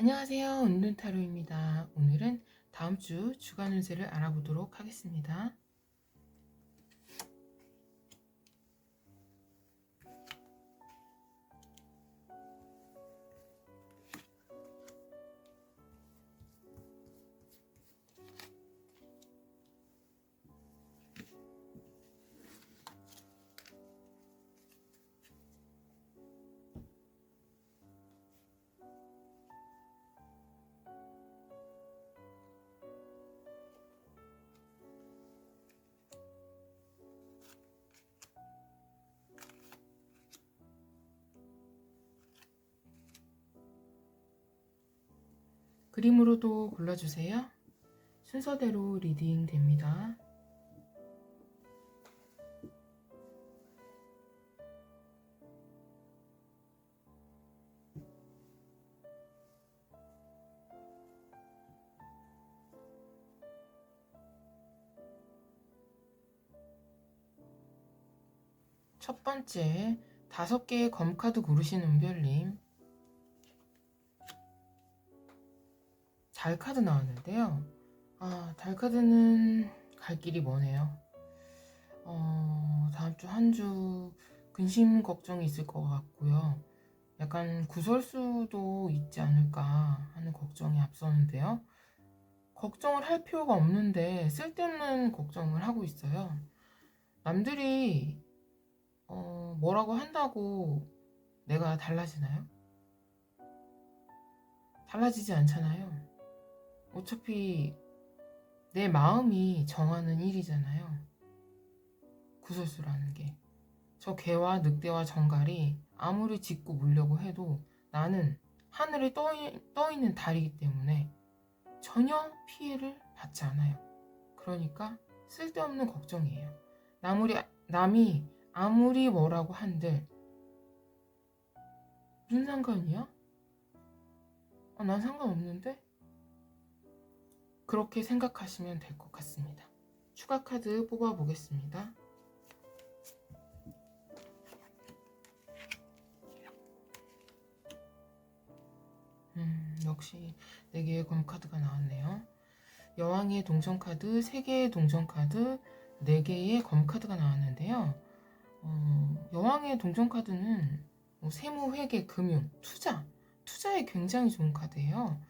안녕하세요. 은둔타로입니다. 오늘은 다음 주 주간 운세를 알아보도록 하겠습니다. 그림으로도 골라주세요. 순서대로 리딩 됩니다. 첫 번째, 다섯 개의 검카드 고르신 은별님. 달 카드 나왔는데요. 아, 달 카드는 갈 길이 머네요. 어, 다음 주한주 근심 걱정이 있을 것 같고요. 약간 구설수도 있지 않을까 하는 걱정이 앞서는데요. 걱정을 할 필요가 없는데 쓸데없는 걱정을 하고 있어요. 남들이 어, 뭐라고 한다고 내가 달라지나요? 달라지지 않잖아요. 어차피 내 마음이 정하는 일이잖아요. 구설수라는 게. 저 개와 늑대와 정갈이 아무리 짖고 물려고 해도 나는 하늘에 떠, 떠 있는 달이기 때문에 전혀 피해를 받지 않아요. 그러니까 쓸데없는 걱정이에요. 남이, 남이 아무리 뭐라고 한들 무슨 상관이야? 아, 난 상관없는데? 그렇게 생각하시면 될 것 같습니다. 추가 카드 뽑아 보겠습니다. 음, 역시 4개의 검 카드가 나왔네요. 여왕의 동전 카드, 3개의 동전 카드, 4개의 검 카드가 나왔는데요. 어, 여왕의 동전 카드는 뭐 세무, 회계, 금융, 투자, 투자에 굉장히 좋은 카드예요.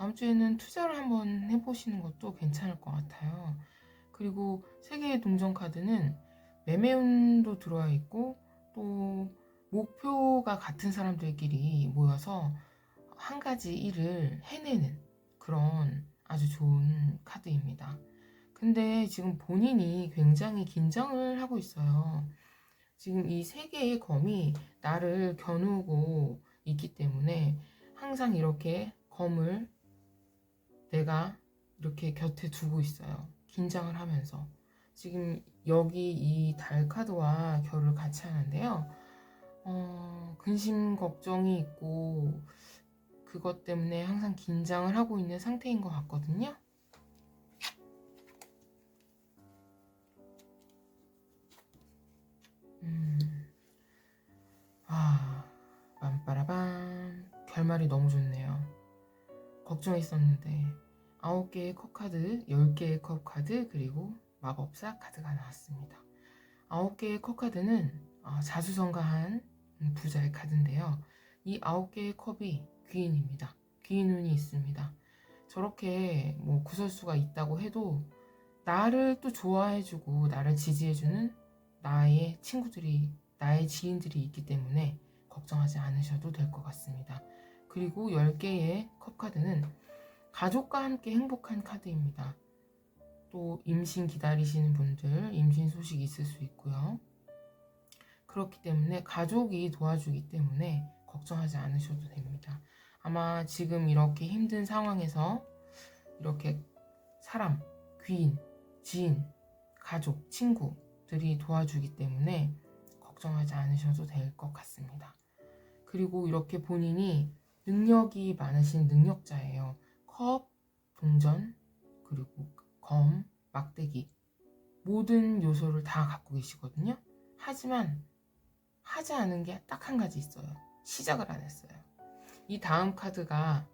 다음 주에는 투자를 한번 해보시는 것도 괜찮을 것 같아요. 그리고 세계의 동전 카드는 매매운도 들어와 있고 또 목표가 같은 사람들끼리 모여서 한 가지 일을 해내는 그런 아주 좋은 카드입니다. 근데 지금 본인이 굉장히 긴장을 하고 있어요. 지금 이 세 개의 검이 나를 겨누고 있기 때문에 항상 이렇게 검을 내가 이렇게 곁에 두고 있어요. 긴장을 하면서. 지금 여기 이 달 카드와 결을 같이 하는데요. 어, 근심 걱정이 있고 그것 때문에 항상 긴장을 하고 있는 상태인 것 같거든요. 음. 아, 빰빠라밤. 결말이 너무 좋네요. 걱정했었는데 아홉 개의 컵 카드, 열 개의 컵 카드, 그리고 마법사 카드가 나왔습니다. 아홉 개의 컵 카드는 어, 자수성가한 부자의 카드인데요. 이 아홉 개의 컵이 귀인입니다. 귀인 운이 있습니다. 저렇게 뭐 구설수가 있다고 해도 나를 또 좋아해주고 나를 지지해주는 나의 친구들이 나의 지인들이 있기 때문에 걱정하지 않으셔도 될 것 같습니다. 그리고 10개의 컵 카드는 가족과 함께 행복한 카드입니다. 또 임신 기다리시는 분들 임신 소식 있을 수 있고요. 그렇기 때문에 가족이 도와주기 때문에 걱정하지 않으셔도 됩니다. 아마 지금 이렇게 힘든 상황에서 이렇게 사람, 귀인, 지인, 가족, 친구들이 도와주기 때문에 걱정하지 않으셔도 될 것 같습니다. 그리고 이렇게 본인이 능력이 많으신 능력자예요. 컵, 동전, 그리고 검, 막대기 모든 요소를 다 갖고 계시거든요. 하지만 하지 않은 게 딱 한 가지 있어요. 시작을 안 했어요. 이 다음 카드가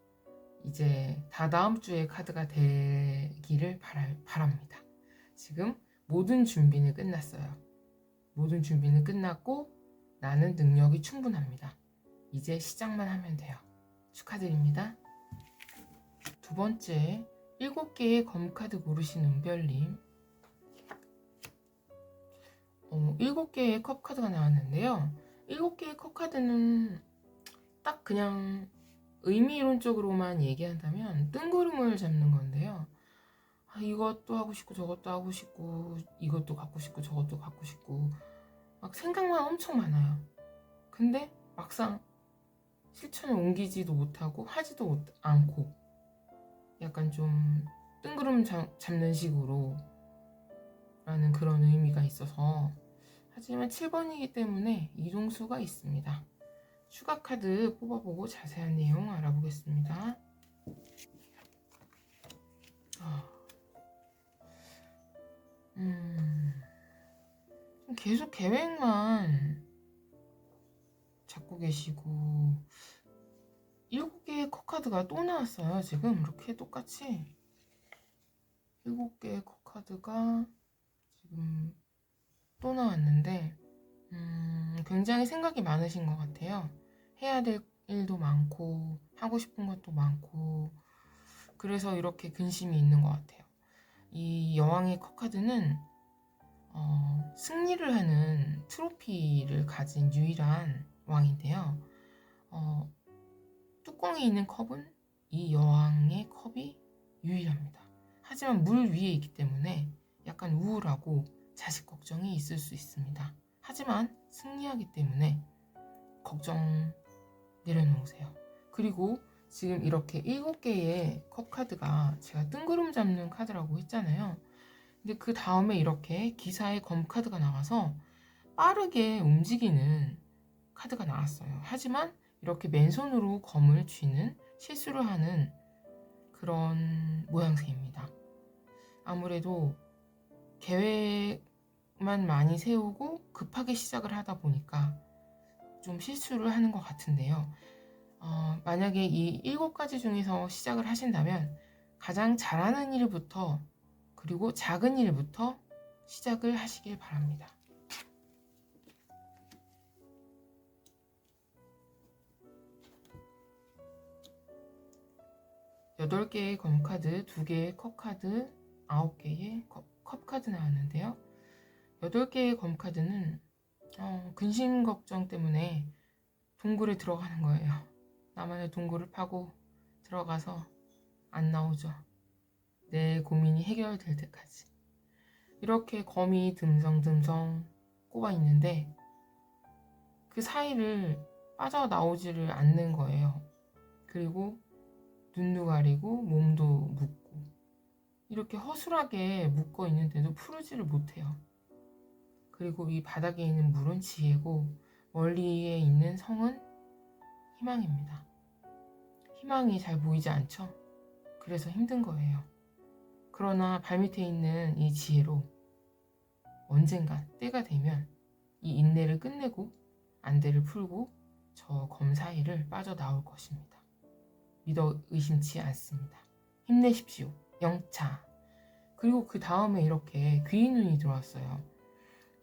이제 다 다음 주에 카드가 되기를 바랍니다. 지금 모든 준비는 끝났어요. 모든 준비는 끝났고 나는 능력이 충분합니다. 이제 시작만 하면 돼요. 축하드립니다. 두 번째, 7개의 검카드 고르신 은별님. 어, 7개의 컵카드가 나왔는데요. 7개의 컵카드는 딱 그냥 의미론적으로만 얘기한다면 뜬구름을 잡는 건데요. 아, 이것도 하고 싶고 저것도 하고 싶고 이것도 갖고 싶고 저것도 갖고 싶고 막 생각만 엄청 많아요. 근데 막상 실천을 옮기지도 못하고 하지도 못, 않고 약간 좀 뜬구름 잡, 잡는 식으로 라는 그런 의미가 있어서 하지만 7번이기 때문에 이동수가 있습니다. 추가 카드 뽑아보고 자세한 내용 알아보겠습니다. 아, 음, 계속 계획만 계시고 7개의 컵카드가 또 나왔어요. 지금 이렇게 똑같이 7개의 컵카드가 지금 또 나왔는데 음, 굉장히 생각이 많으신 것 같아요. 해야 될 일도 많고 하고 싶은 것도 많고 그래서 이렇게 근심이 있는 것 같아요. 이 여왕의 컵카드는 어, 승리를 하는 트로피를 가진 유일한 왕인데요. 어, 뚜껑이 있는 컵은 이 여왕의 컵이 유일합니다. 하지만 물 위에 있기 때문에 약간 우울하고 자식 걱정이 있을 수 있습니다. 하지만 승리하기 때문에 걱정 내려놓으세요. 그리고 지금 이렇게 7개의 컵 카드가 제가 뜬구름 잡는 카드라고 했잖아요. 근데 그 다음에 이렇게 기사의 검 카드가 나와서 빠르게 움직이는 카드가 나왔어요. 하지만 이렇게 맨손으로 검을 쥐는 실수를 하는 그런 모양새입니다. 아무래도 계획만 많이 세우고 급하게 시작을 하다 보니까 좀 실수를 하는 것 같은데요. 어, 만약에 이 일곱 가지 중에서 시작을 하신다면 가장 잘하는 일부터 그리고 작은 일부터 시작을 하시길 바랍니다. 여덟 개의 검카드, 두 개의 컵카드, 아홉 개의 컵, 컵카드 나왔는데요. 여덟 개의 검카드는 어, 근심 걱정 때문에 동굴에 들어가는 거예요. 나만의 동굴을 파고 들어가서 안 나오죠. 내 고민이 해결될 때까지. 이렇게 검이 듬성듬성 꼽아 있는데 그 사이를 빠져나오지를 않는 거예요. 그리고 눈도 가리고 몸도 묶고 이렇게 허술하게 묶어 있는데도 푸르지를 못해요. 그리고 이 바닥에 있는 물은 지혜고 멀리에 있는 성은 희망입니다. 희망이 잘 보이지 않죠? 그래서 힘든 거예요. 그러나 발밑에 있는 이 지혜로 언젠가 때가 되면 이 인내를 끝내고 안대를 풀고 저 검 사이를 빠져나올 것입니다. 믿어 의심치 않습니다. 힘내십시오. 영차. 그리고 그 다음에 이렇게 귀인운이 들어왔어요.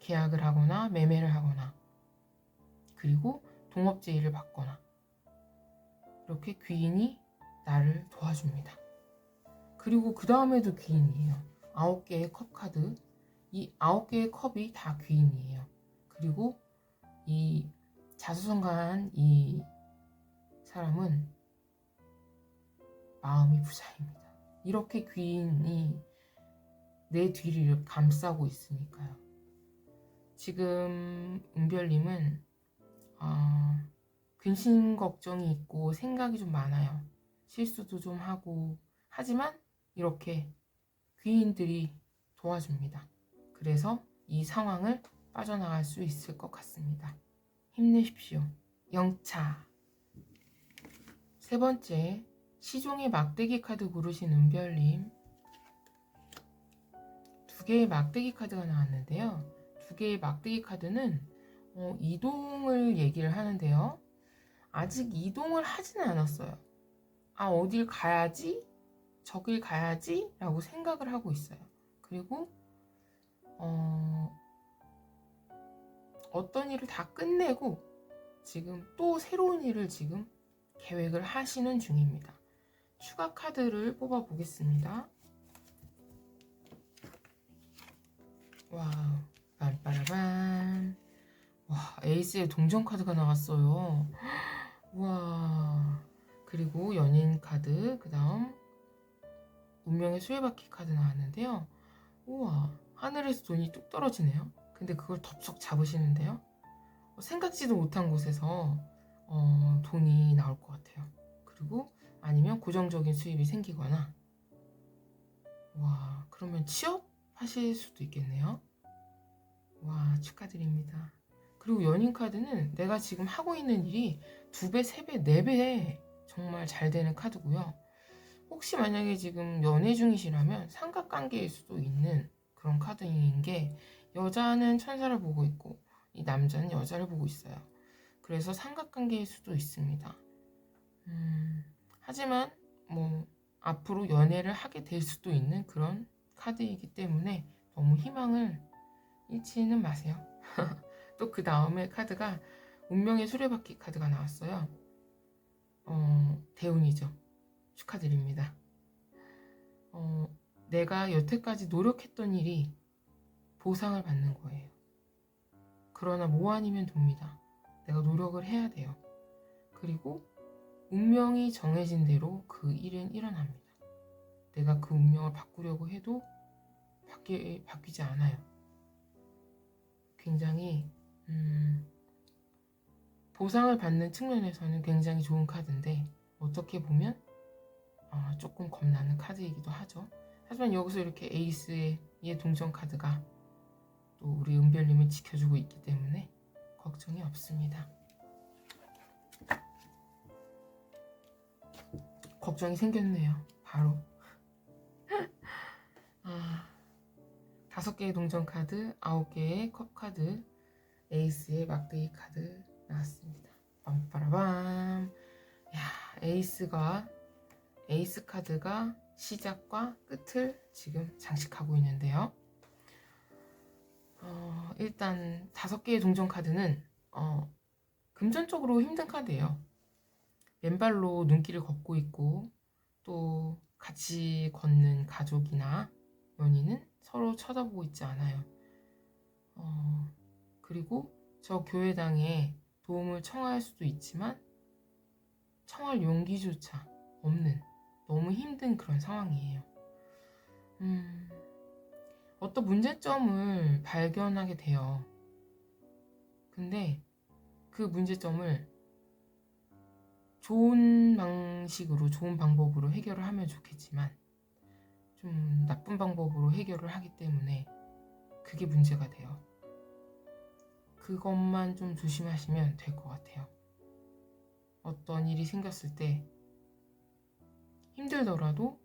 계약을 하거나 매매를 하거나 그리고 동업 제의를 받거나 이렇게 귀인이 나를 도와줍니다. 그리고 그 다음에도 귀인이에요. 아홉 개의 컵 카드. 이 아홉 개의 컵이 다 귀인이에요. 그리고 이 자수성가한 이 사람은 마음이 부자입니다. 이렇게 귀인이 내 뒤를 감싸고 있으니까요. 지금 은별님은 어, 근심 걱정이 있고 생각이 좀 많아요. 실수도 좀 하고 하지만 이렇게 귀인들이 도와줍니다. 그래서 이 상황을 빠져나갈 수 있을 것 같습니다. 힘내십시오. 영차. 세 번째, 시종의 막대기 카드 고르신 은별님. 두 개의 막대기 카드가 나왔는데요. 두 개의 막대기 카드는 어, 이동을 얘기를 하는데요. 아직 이동을 하지는 않았어요. 아, 어딜 가야지? 저길 가야지? 라고 생각을 하고 있어요. 그리고, 어, 어떤 일을 다 끝내고 지금 또 새로운 일을 지금 계획을 하시는 중입니다. 추가 카드를 뽑아 보겠습니다. 와, 빰빠라밤. 와, 에이스의 동전 카드가 나왔어요. 와, 그리고 연인 카드, 그 다음 운명의 수레바퀴 카드 나왔는데요. 우와, 하늘에서 돈이 뚝 떨어지네요. 근데 그걸 덥석 잡으시는데요. 어, 생각지도 못한 곳에서 어, 돈이 나올 것 같아요. 그리고 아니면 고정적인 수입이 생기거나 와 그러면 취업하실 수도 있겠네요. 와 축하드립니다. 그리고 연인 카드는 내가 지금 하고 있는 일이 두 배, 세 배, 네 배 정말 잘 되는 카드고요. 혹시 만약에 지금 연애 중이시라면 삼각관계일 수도 있는 그런 카드인 게 여자는 천사를 보고 있고 이 남자는 여자를 보고 있어요. 그래서 삼각관계일 수도 있습니다. 음, 하지만 뭐 앞으로 연애를 하게 될 수도 있는 그런 카드이기 때문에 너무 희망을 잃지는 마세요. 또 그 다음에 카드가 운명의 수레바퀴 카드가 나왔어요. 어, 대운이죠. 축하드립니다. 어, 내가 여태까지 노력했던 일이 보상을 받는 거예요. 그러나 뭐 아니면 돕니다. 내가 노력을 해야 돼요. 그리고 운명이 정해진 대로 그 일은 일어납니다. 내가 그 운명을 바꾸려고 해도 바뀌, 바뀌지 않아요. 굉장히 음, 보상을 받는 측면에서는 굉장히 좋은 카드인데 어떻게 보면 어, 조금 겁나는 카드이기도 하죠. 하지만 여기서 이렇게 에이스의 동전 카드가 또 우리 은별님을 지켜주고 있기 때문에 걱정이 없습니다. 걱정이 생겼네요. 바로. 아, 다섯 개의 동전 카드, 아홉 개의 컵 카드, 에이스의 막대기 카드 나왔습니다. 빰빠라밤. 야, 에이스가 에이스 카드가 시작과 끝을 지금 장식하고 있는데요. 어, 일단 다섯 개의 동전 카드는 어, 금전적으로 힘든 카드예요. 맨발로 눈길을 걷고 있고 또 같이 걷는 가족이나 연인은 서로 쳐다보고 있지 않아요. 어, 그리고 저 교회당에 도움을 청할 수도 있지만 청할 용기조차 없는 너무 힘든 그런 상황이에요. 음, 어떤 문제점을 발견하게 돼요. 근데 그 문제점을 좋은 방식으로, 좋은 방법으로 해결을 하면 좋겠지만, 좀 나쁜 방법으로 해결을 하기 때문에 그게 문제가 돼요. 그것만 좀 조심하시면 될 것 같아요. 어떤 일이 생겼을 때 힘들더라도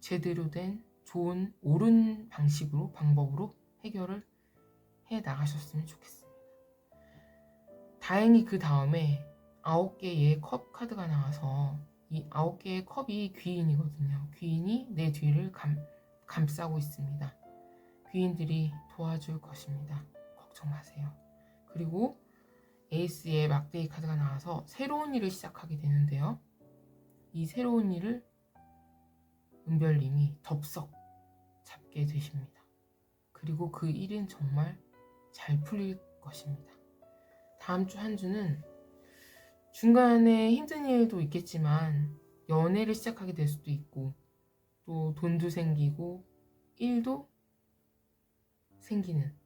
제대로 된 좋은 옳은 방식으로 방법으로 해결을 해 나가셨으면 좋겠습니다. 다행히 그 다음에 아홉 개의 컵 카드가 나와서 이 아홉 개의 컵이 귀인이거든요. 귀인이 내 뒤를 감, 감싸고 있습니다. 귀인들이 도와줄 것입니다. 걱정 마세요. 그리고 에이스의 막대기 카드가 나와서 새로운 일을 시작하게 되는데요. 이 새로운 일을 은별님이 덥석 잡게 되십니다. 그리고 그 일은 정말 잘 풀릴 것입니다. 다음 주 한 주는 중간에 힘든 일도 있겠지만 연애를 시작하게 될 수도 있고 또 돈도 생기고 일도 생기는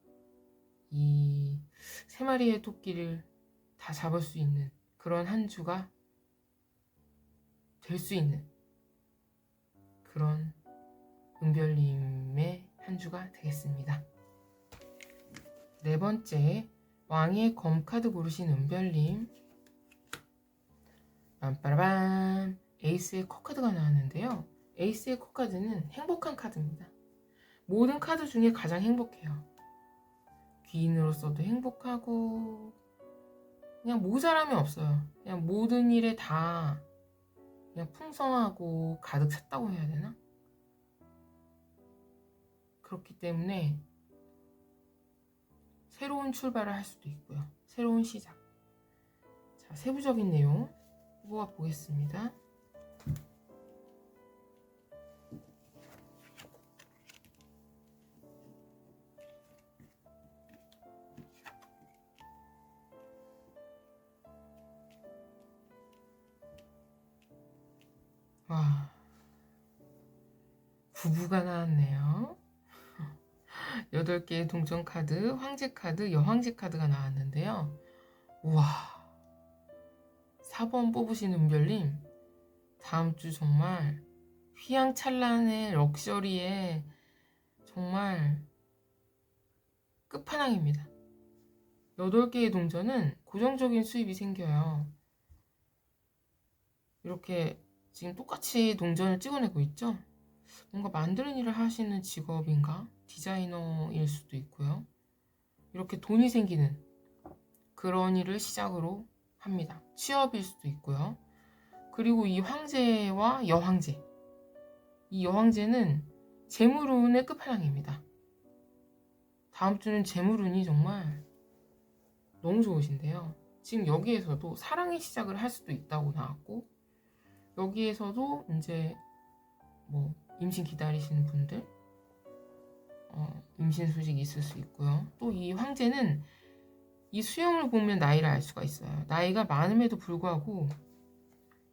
이 세 마리의 토끼를 다 잡을 수 있는 그런 한 주가 될 수 있는 그런 은별님의 한 주가 되겠습니다. 네 번째, 왕의 검 카드 고르신 은별님. 빰빠라밤. 에이스의 코카드가 나왔는데요. 에이스의 코카드는 행복한 카드입니다. 모든 카드 중에 가장 행복해요. 귀인으로서도 행복하고, 그냥 모자람이 없어요. 그냥 모든 일에 다 그냥 풍성하고 가득 찼다고 해야 되나? 그렇기 때문에 새로운 출발을 할 수도 있고요. 새로운 시작. 자, 세부적인 내용 뽑아 보겠습니다. 와, 부부가 나왔네요. 8개의 동전 카드, 황제 카드, 여황제 카드가 나왔는데요. 우와. 4번 뽑으신 은별님, 다음 주 정말 휘황찬란의 럭셔리에 정말 끝판왕입니다. 8개의 동전은 고정적인 수입이 생겨요. 이렇게 지금 똑같이 동전을 찍어내고 있죠? 뭔가 만드는 일을 하시는 직업인가? 디자이너일 수도 있고요. 이렇게 돈이 생기는 그런 일을 시작으로 합니다. 취업일 수도 있고요. 그리고 이 황제와 여황제. 이 여황제는 재물운의 끝판왕입니다. 다음 주는 재물운이 정말 너무 좋으신데요. 지금 여기에서도 사랑의 시작을 할 수도 있다고 나왔고, 여기에서도 이제 뭐 임신 기다리시는 분들 어, 임신 소식 있을 수 있고요. 또 이 황제는 이 수염을 보면 나이를 알 수가 있어요. 나이가 많음에도 불구하고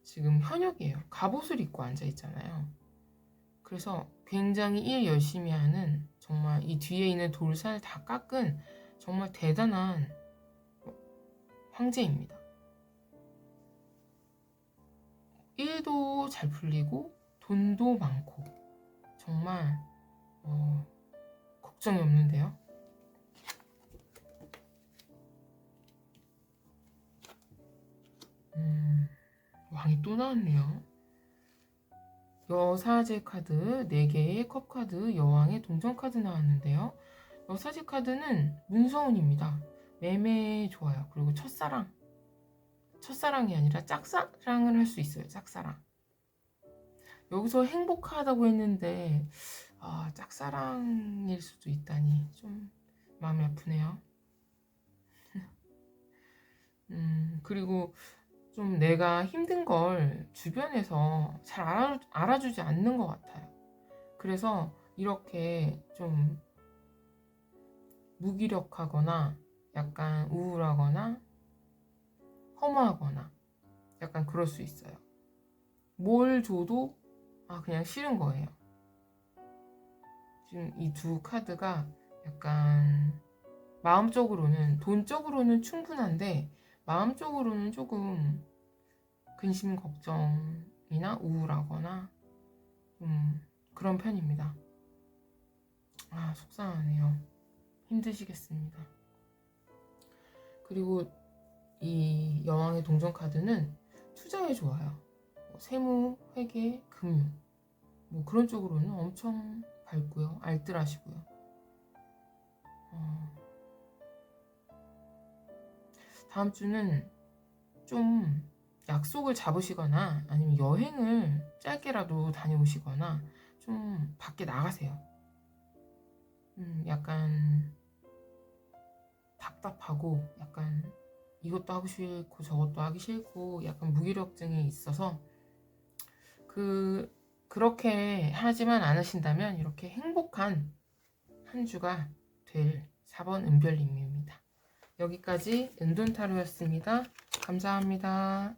지금 현역이에요. 갑옷을 입고 앉아 있잖아요. 그래서 굉장히 일 열심히 하는 정말 이 뒤에 있는 돌살 다 깎은 정말 대단한 황제입니다. 일도 잘 풀리고 돈도 많고 정말 어, 걱정이 없는데요. 음, 왕이 또 나왔네요. 여사제 카드 4개의 컵 카드, 여왕의 동전 카드 나왔는데요. 여사제 카드는 문서운입니다. 매매 좋아요. 그리고 첫사랑. 첫사랑이 아니라 짝사랑을 할 수 있어요. 짝사랑. 여기서 행복하다고 했는데 아, 짝사랑일 수도 있다니 좀 마음이 아프네요. 음, 그리고 좀 내가 힘든 걸 주변에서 잘 알아, 알아주지 않는 것 같아요. 그래서 이렇게 좀 무기력하거나 약간 우울하거나 허무하거나 약간 그럴 수 있어요. 뭘 줘도 아, 그냥 싫은 거예요. 지금 이 두 카드가 약간 마음적으로는 돈적으로는 충분한데 마음적으로는 조금 근심 걱정이나 우울하거나 좀 그런 편입니다. 아 속상하네요. 힘드시겠습니다. 그리고 이 여왕의 동전 카드는 투자에 좋아요. 뭐 세무, 회계, 금융 뭐 그런 쪽으로는 엄청 밝고요. 알뜰하시고요. 어... 다음 주는 좀 약속을 잡으시거나 아니면 여행을 짧게라도 다녀오시거나 좀 밖에 나가세요. 음, 약간 답답하고 약간 이것도 하고 싫고 저것도 하기 싫고 약간 무기력증이 있어서 그 그렇게 하지만 않으신다면 이렇게 행복한 한 주가 될 4번 은별님입니다. 여기까지 은돈타로였습니다. 감사합니다.